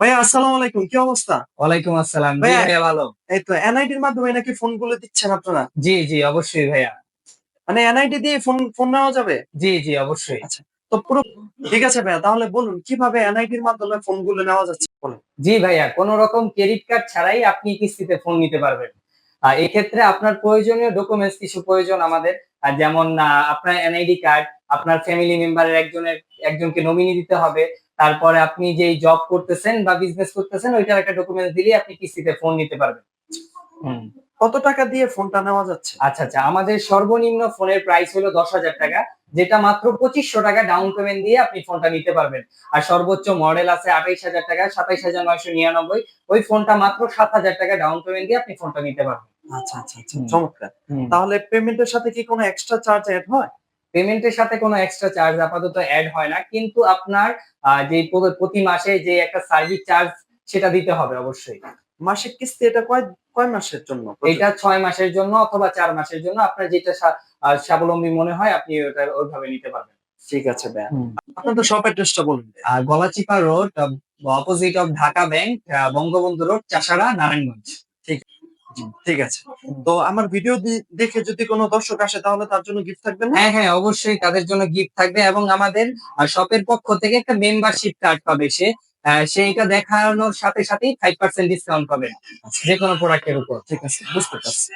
ভাইয়া আসসালামু আলাইকুম কি অবস্থা? ওয়ালাইকুম আসসালাম ভাইয়া। ভাইয়া ভালো। এই তো এনআইডির মাধ্যমে নাকি ফোনগুলো দিচ্ছেন আপনারা? জি জি অবশ্যই ভাইয়া। মানে দিয়ে ফোন ফোন নেওয়া যাবে? জি জি অবশ্যই। তো পুরো ঠিক আছে ভাইয়া তাহলে বলুন কীভাবে মাধ্যমে ফোনগুলো নেওয়া যাচ্ছে? বলুন। জি ভাইয়া কোন রকম ক্রেডিট কার্ড ছাড়াই আপনি কিস্তিতে ফোন নিতে পারবেন। আর এক্ষেত্রে আপনার প্রয়োজনীয় ডকুমেন্টস কিছু প্রয়োজন আমাদের। যেমন আপনার এনআইডি কার্ড আপনার ফ্যামিলি মেম্বারের একজনের একজনকে নমিনি দিতে হবে। তারপরে আপনি যে জব করতেছেন বা বিজনেস করতেছেন ওইটার একটা ডকুমেন্টস দিলে আপনি কিস্তিতে ফোন নিতে পারবেন। কত টাকা দিয়ে ফোনটা নেওয়া যাচ্ছে? আচ্ছা আচ্ছা আমাদের সর্বনিম্ন ফোনের প্রাইস হলো দশ হাজার টাকা যেটা মাত্র পঁচিশশো টাকা ডাউন পেমেন্ট দিয়ে আপনি ফোনটা নিতে পারবেন। আর সর্বোচ্চ মডেল আছে আঠাইশ হাজার টাকা সাতাইশ হাজার নয়শো নিরানব্বই ওই ফোনটা মাত্র সাত হাজার টাকা ডাউন পেমেন্ট দিয়ে আপনি ফোনটা নিতে পারবেন। আচ্ছা আচ্ছা আচ্ছা। চমৎকার। তাহলে পেমেন্টের সাথে কি কোনো এক্সট্রা চার্জ অ্যাড হয়? পেমেন্টের সাথে কোনো এক্সট্রা চার্জ আপাতত অ্যাড হয় না কিন্তু আপনার আহ, যে প্রতি মাসে যে একটা সার্ভিস চার্জ সেটা দিতে হবে অবশ্যই। মাসিক কিস্তি এটা কয় কয় মাসের জন্য? এটা ছয় মাসের জন্য অথবা চার মাসের জন্য আপনার যেটা স্বাবলম্বী মনে হয় আপনি ওটা ওইভাবে নিতে পারবেন। ঠিক আছে ভাইয়া। আপনাদের শপ অ্যাড্রেসটা বলুন আর Galachipa road opposite of Dhaka bank Bangabandhu road Chashara Narayanganj. ঠিক আছে। তো আমার ভিডিও দেখে যদি কোনো দর্শক আসে তাহলে তার জন্য গিফট থাকবে না? হ্যাঁ হ্যাঁ অবশ্যই তাদের জন্য গিফট থাকবে এবং আমাদের শপের পক্ষ থেকে একটা মেম্বারশিপ কার্ড পাবে সে। সেইটা দেখানোর সাথে সাথেই ফাইভ পার্সেন্ট ডিসকাউন্ট পাবে। যে কোনো প্রোডাক্টের উপর। ঠিক আছে বুঝতে পারছি।